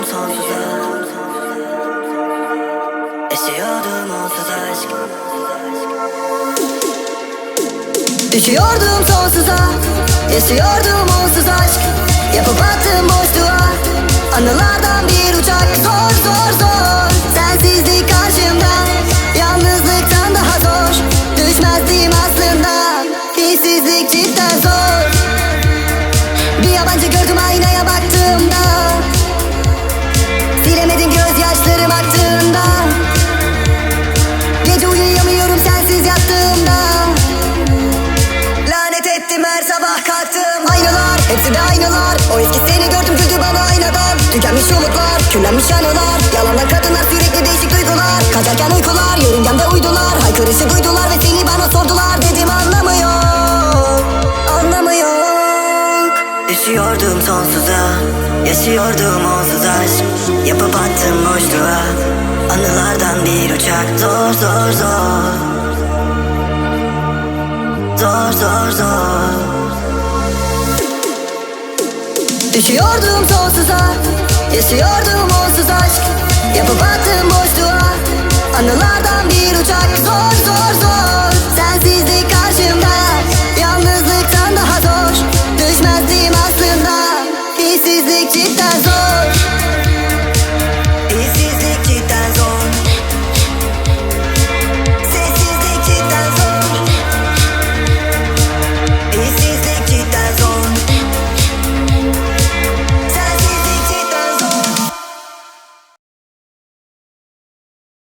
Esiyordum sonsuza. Esiyordum onsuz aşk. Düşüyordum sonsuza. Esiyordum onsuz aşk. Yapıp attım boşluğa. Anılar Tükenmiş umutlar küllenmiş anılar Yalanlar kadınlar sürekli değişik duygular. Kaçarken uykular yörüngemde uydular. Haykırışı duydular ve seni bana sordular. Dedim anlamıyor Anlamıyor. Düşüyordum sonsuza Yaşıyordum onsuz aşk. Yapıp attım boşluğa Anılardan bir uçak. Zor zor zor. Zor zor zor Düşüyordum sonsuza Yaşıyordum onsuz aşk. Yapıp attım boşluğa Anılardan bir uçak. Zor zor.